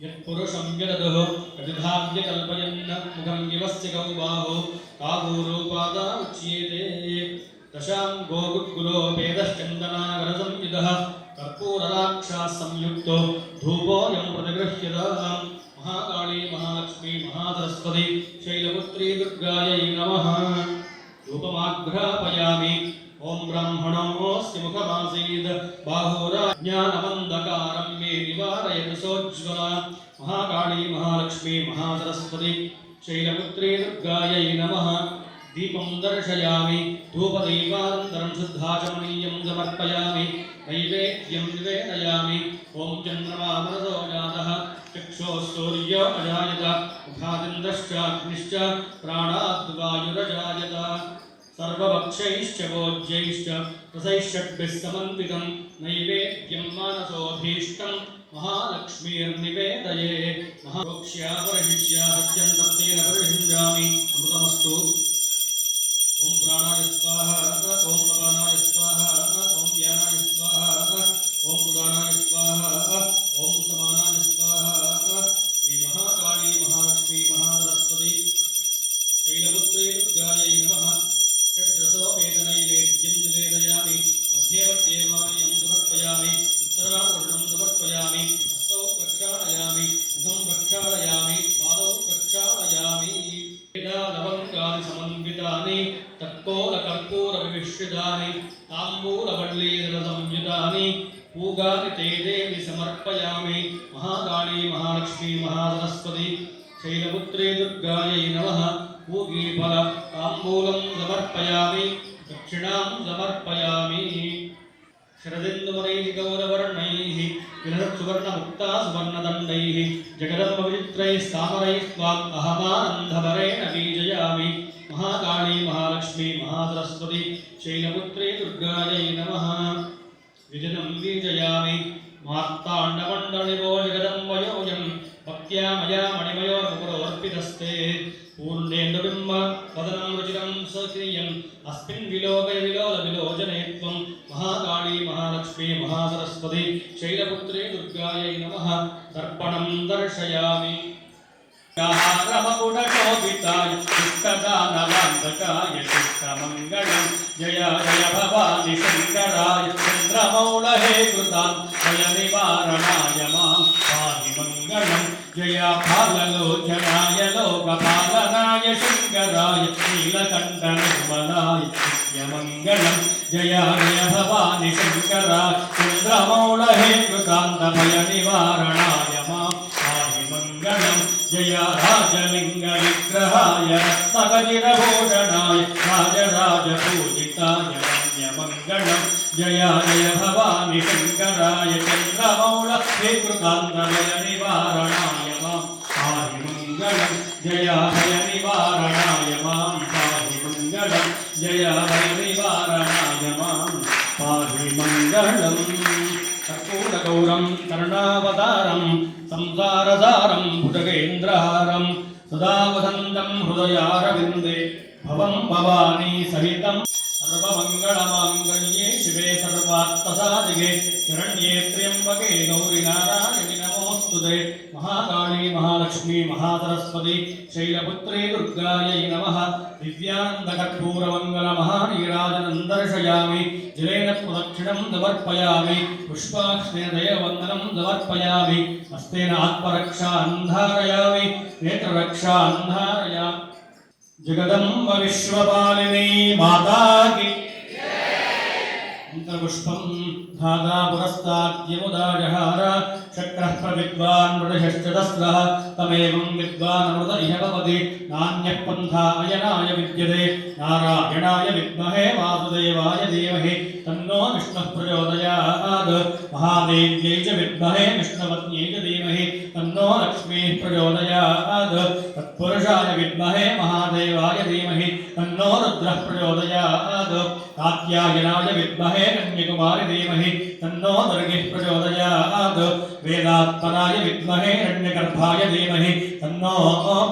యత్పురుషం యదదు ప్రతిభావ్య కల్పయన్న ముఖం ఇవస్య గౌబాహో కాగూరూపాదాచ్యేతే దశాం గోగుద్గులో పేదశ్చందనాగరసం యుధ కర్పూరరాక్షా సంయుక్తో ధూపోయం ప్రతిగృహ్యత మహాకాళీ మహాలక్ష్మీ మహాసరస్వతి శైలపుత్రీ దుర్గాయై నమ రూపమాఘ్రాపయామి ॐ ब्राह्मणोऽस्य मुखमासीद् बाहुराज्ञानमन्धकारं मे निवारयतु सोज्ज्वला। महाकाली, महालक्ष्मी, महासरस्वती, शैलपुत्री दुर्गायै नमः। दीपं दर्शयामि धूपदीपानन्तरं शुद्धाचमनीयं समर्पयामि, नैवेद्यं निवेदयामि। ॐ चन्द्रमा मनसो जातः, चक्षुः सूर्यो अजायत मुखादिन्द्रश्चाग्निश्च प्राणाद्वायुरजायत। సర్వక్షైశ్చోజ్యైశ్చ రసైషడ్భిः సమన్వితం నైవేద్యం మానసోభీష్టం మహాలక్ష్మీర్నివేదయే మహాక్షాపరహిష్యాహత్యంతేన పరిహింజామి అమృతమస్తు ప్రవిష్యుదాని తాంబూలవల్లీధర సంయుధాని పూగాని చైదేవి సమర్పయామి మహాకాళీ మహాలక్ష్మీ మహాసరస్వతి శైలపుత్రే దుర్గాయై నమ పూగీఫల తాంబూలం సమర్పయామి దక్షిణాం సమర్పయామి శరదిందుమనైః గౌరవర్ణైः విలసువర్ణముక్తా సువర్ణదండైः జగదమ్మ విచిత్రైः సామరైస్త్వాम् అహమానందవరేణ వీజయామి మహాకాళీ మహాలక్ష్మీ మహాసరస్వతి శైలపుత్రే దుర్గాయ నమ. విజనం వీజయామి మార్తాండమండలివో జగదంబయోజం భక్త్యా మయా మణిమయో ముకురోర్పితస్తే పూర్ణేంద్రబింబ వదనం రుచిరం సక్రియం. అస్మిన్ విలోకయ విలోల విలోచనే త్వం. మహాకాళీ మహాలక్ష్మీ మహాసరస్వతి శైలపుత్రే దుర్గాయ నమ. దర్పణం దర్శయామి. రమకుట శోభితాయ జయ జయ భవాని శంకరాయ చంద్రమౌళహే కృతాన్ జయ నివారణాయ మాం పాది మంగళం జయ ఫాలలోచనాయ లోకపాలనాయ శంకరాయ నీలకంఠ నిర్మలాయ నిత్యమంగళం జయ జయ భవాని శంకరా చంద్రమౌళహే కృతాంతమయ నివారణాయ జయ రాజలింగ విగ్రహాయ రత్నగజిరభూషణాయ రాజరాజ పూజ रम्यमङ्गलं जय जय भवानि शङ्कराय चन्द्रमौळ विकृतान्तभय निवारणाय मां पाहि मङ्गलं जय भय निवारणाय मां पाहि मङ्गलं जय भय निवारणाय मां पाहि मङ्गलम् कर्पूरगौरं करुणावतारं संसारसारं भुजगेन्द्रहारं सदा वसन्तं हृदयारविन्दे भवं भवानी सहितं सर्वमङ्गलमाङ्गल्ये शिवे सर्वात्मसादिगे शरण्ये त्र्यम्बके गौरि नारायणि नमोऽस्तु ते महाकाली महालक्ष्मी महासरस्वती शैलपुत्री दुर्गायै नमः दिव्यानन्दकर्पूरमङ्गलमहानीराजनं दर्शयामि जलेन प्रदक्षिणं समर्पयामि पुष्पाक्षेण दयवन्दनं समर्पयामि हस्तेन आत्मरक्षान् धारयामि नेत्ररक्षान् धारयामि जगदम्ब विश्वपालिनी माता की पुष्पं धाता पुरस्ताद्यमुदाजहार, शक्रः तमेवं विद्वानमृत इह भवति नान्यः पन्था अयनाय विद्यते, नारायणाय विद्महे, वासुदेवाय धीमहि तन्नो विष्णुः प्रचोदयात्। महादेव्यै च विद्महे, विष्णुपत्न्यै च धीमहि तन्नो लक्ष्मीः प्रचोदयात्। पुरुषाय विद्महे महादेवाय धीमहि तन्नो रुद्रः प्रचोदयात्। कात्यायनाय विद्महे कन्यकुमारि धीमहि तन्नो दुर्गिः प्रचोदयात्। वेदात्मनाय विद्महे रण्यगर्भाय धीमहि तन्नो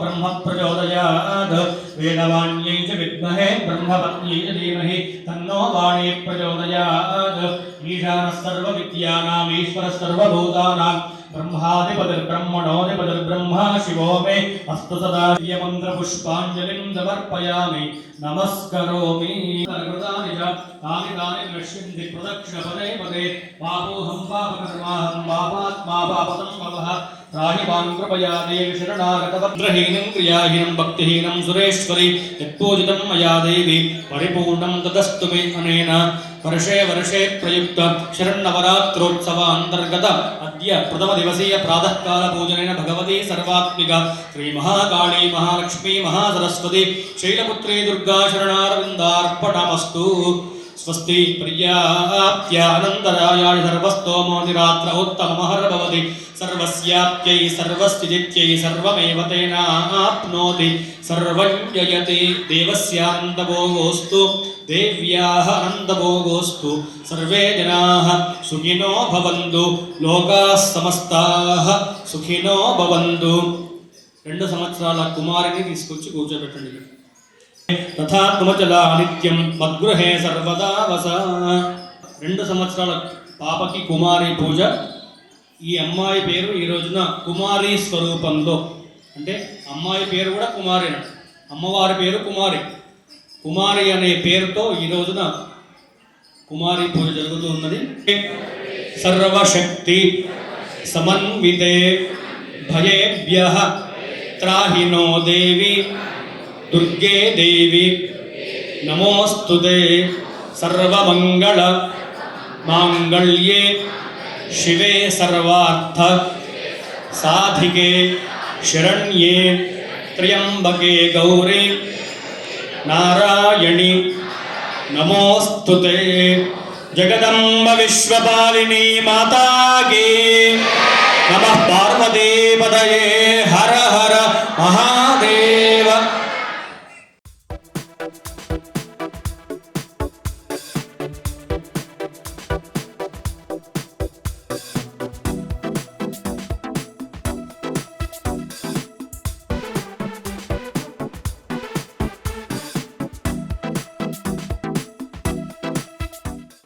ब्रह्म प्रचोदयात्। वेदवाण्यै च विद्महे ब्रह्मपत्न्यै च धीमहि तन्नो वाणी प्रचोदयात्। ईशानः सर्वविद्यानाम् ईश्वरः सर्वभूतानाम् ब्रह्मादिपतिर्ब्रह्मणोदिपतिर्ब्रह्मा शिवो मे अस्तु सदा प्रियमन्त्रपुष्पाञ्जलिं समर्पयामि। नमस्करोमि। कृतानि च तानि तानि नश्यन्ति प्रदक्षिणपदे पदे। पापोऽहं पापकर्माहं पापात्मा पापतं भवः राहिवान् कृपया देवि शरणागतवद्रहीनं क्रियाहीनं भक्तिहीनं सुरेश्वरि। यत्पूजितं मया वर्षे वर्षे प्रयुक्त शरण्नवरात्रोत्सवान्तर्गत अद्य प्रथमदिवसीय प्रातःकालपूजनेन भगवती सर्वात्मिका श्रीमहाकाली महालक्ष्मी महासरस्वती शैलपुत्री दुर्गा शरणारविन्दार्पणमस्तु स्वस्ति प्रियाप्त्यानन्तरायाय सर्वस्तोमोतिरात्र उत्तममहर भवति सर्वस्याप्त्यै सर्वस्थितित्यै सर्वमेव तेनाप्नोति सर्वं जयति देवस्यानन्दभोगोऽस्तु देव्याः आनन्दभोगोऽस्तु सर्वे जनाः सुखिनो भवन्तु लोकाः समस्ताः సుఖినో భవంతు రెండు సంవత్సరాల కుమారుని తీసుకొచ్చి కూర్చోబెట్టండి తథాత్మచలా నిత్యం మద్గృహే సర్వదా వస. రెండు సంవత్సరాల పాపకి కుమారి పూజ. ఈ అమ్మాయి పేరు ఈ రోజున కుమారి స్వరూపంలో. అంటే అమ్మాయి పేరు కూడా కుమారి అమ్మవారి పేరు కుమారి. కుమారి అనే పేరుతో ఈ రోజున కుమారి పూజ జరుగుతూ ఉన్నది. సర్వశక్తి సమన్వితే భయేభ్య త్రాహినో దేవి దుర్గే దేవి నమోస్తుదే సర్వమంగళ మాంగళ్యే శివే సర్వార్థ సాధికే శరణ్యే త్ర్యంబకే గౌరీ నారాయణి నమోస్తుతే జగదంబ విశ్వపాలిని మాతాగే నమ పార్వతీపదయే హర హర మహా